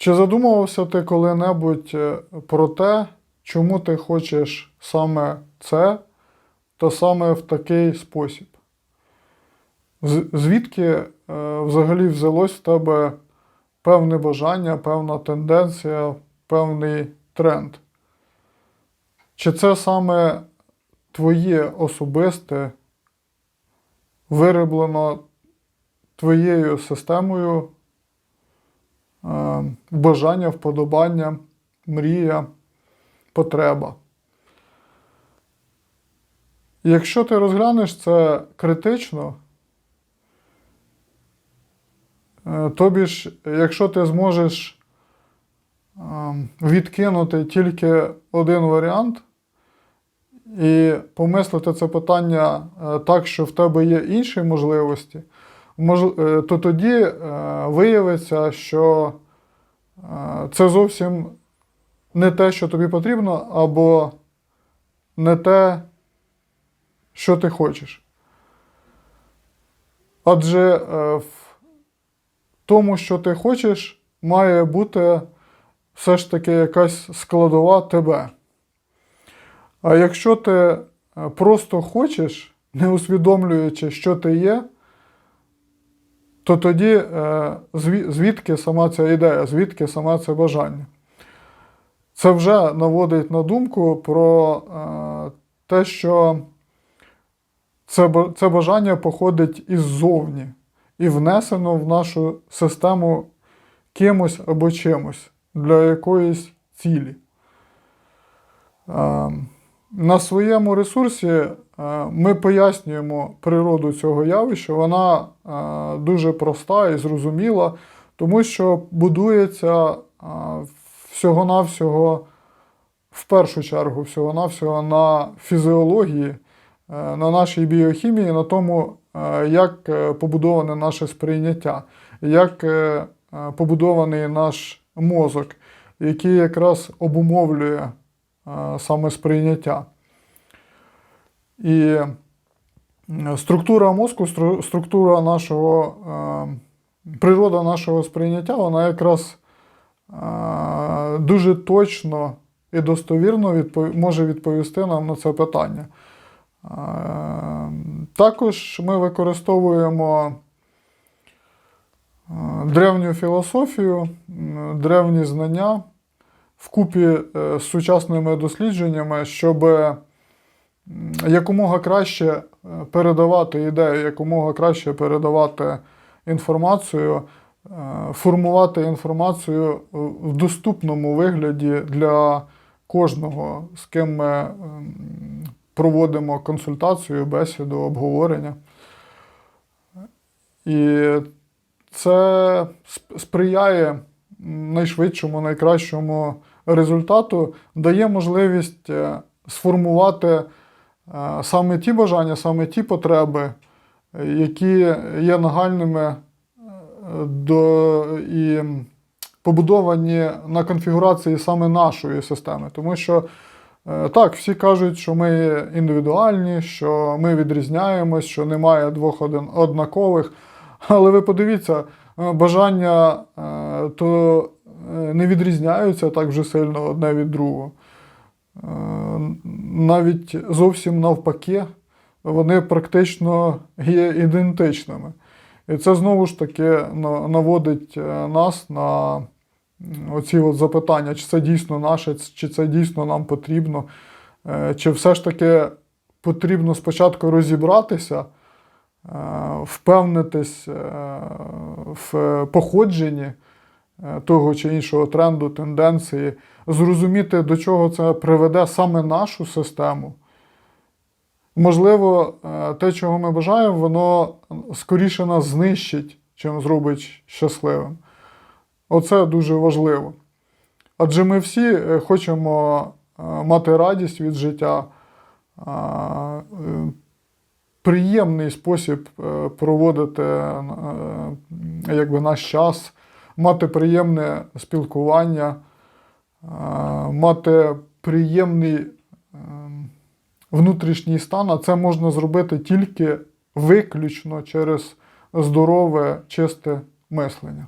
Чи задумувався ти коли-небудь е, про те, чому ти хочеш саме це та саме в такий спосіб? Звідки е, взагалі взялось в тебе певне бажання, певна тенденція, певний тренд? Чи це саме твоє особисте, вироблено твоєю системою бажання, вподобання, мрія, потреба? Якщо ти розглянеш це критично, е, тобі ж, якщо ти зможеш е, відкинути тільки один варіант і помислити це питання е, так, що в тебе є інші можливості, мож- е, то тоді е, виявиться, що е, це зовсім не те, що тобі потрібно, або не те, що ти хочеш. Адже е, в тому, що ти хочеш, має бути все ж таки якась складова тебе. А якщо ти е, просто хочеш, не усвідомлюючи, що ти є, то тоді е, звідки сама ця ідея, звідки саме це бажання? Це вже наводить на думку про е, те, що це, бажання походить іззовні і внесено в нашу систему кимось або чимось для якоїсь цілі. Е, На своєму ресурсі ми пояснюємо природу цього явища. Вона е, дуже проста і зрозуміла, тому що будується е, всього-навсього, в першу чергу, всього-навсього на фізіології, е, на нашій біохімії, на тому, е, як е, побудоване наше сприйняття, як е, е, побудований наш мозок, який якраз обумовлює е, саме сприйняття. І структура мозку, структура нашого, е, природа нашого сприйняття, вона якраз е, дуже точно і достовірно може відповісти нам на це питання. Е, Також ми використовуємо древню філософію, древні знання вкупі з сучасними дослідженнями, щоб якомога краще е, передавати ідею, якомога краще передавати інформацію, е, формувати інформацію в доступному вигляді для кожного, з ким ми ем, проводимо консультацію, бесіду, обговорення. І це сприяє найшвидшому, найкращому результату, дає можливість е, сформувати саме ті бажання, саме ті потреби, е, які є нагальними е, до, і побудовані на конфігурації саме нашої системи. Тому що е, так, всі кажуть, що ми індивідуальні, що ми відрізняємось, що немає двох однакових. Але ви подивіться, е, бажання е, то е, не відрізняються так вже сильно одне від другого. Е, Навіть зовсім навпаки, вони практично є ідентичними. І це знову ж таки наводить е, нас на оці от запитання, чи це дійсно наше, чи це дійсно нам потрібно, Е, чи все ж таки потрібно спочатку розібратися, впевнитись в походженні того чи іншого тренду, тенденції, зрозуміти, до чого це приведе саме нашу систему. Можливо, е, те, чого ми бажаємо, воно скоріше нас знищить, чим зробить щасливим. Оце дуже важливо. Адже ми всі е, хочемо е, мати радість від життя, е, е, приємний спосіб е, проводити е, якби, наш час, мати приємне спілкування, е, мати приємний е, внутрішній стан, а це можна зробити тільки виключно через здорове, чисте мислення.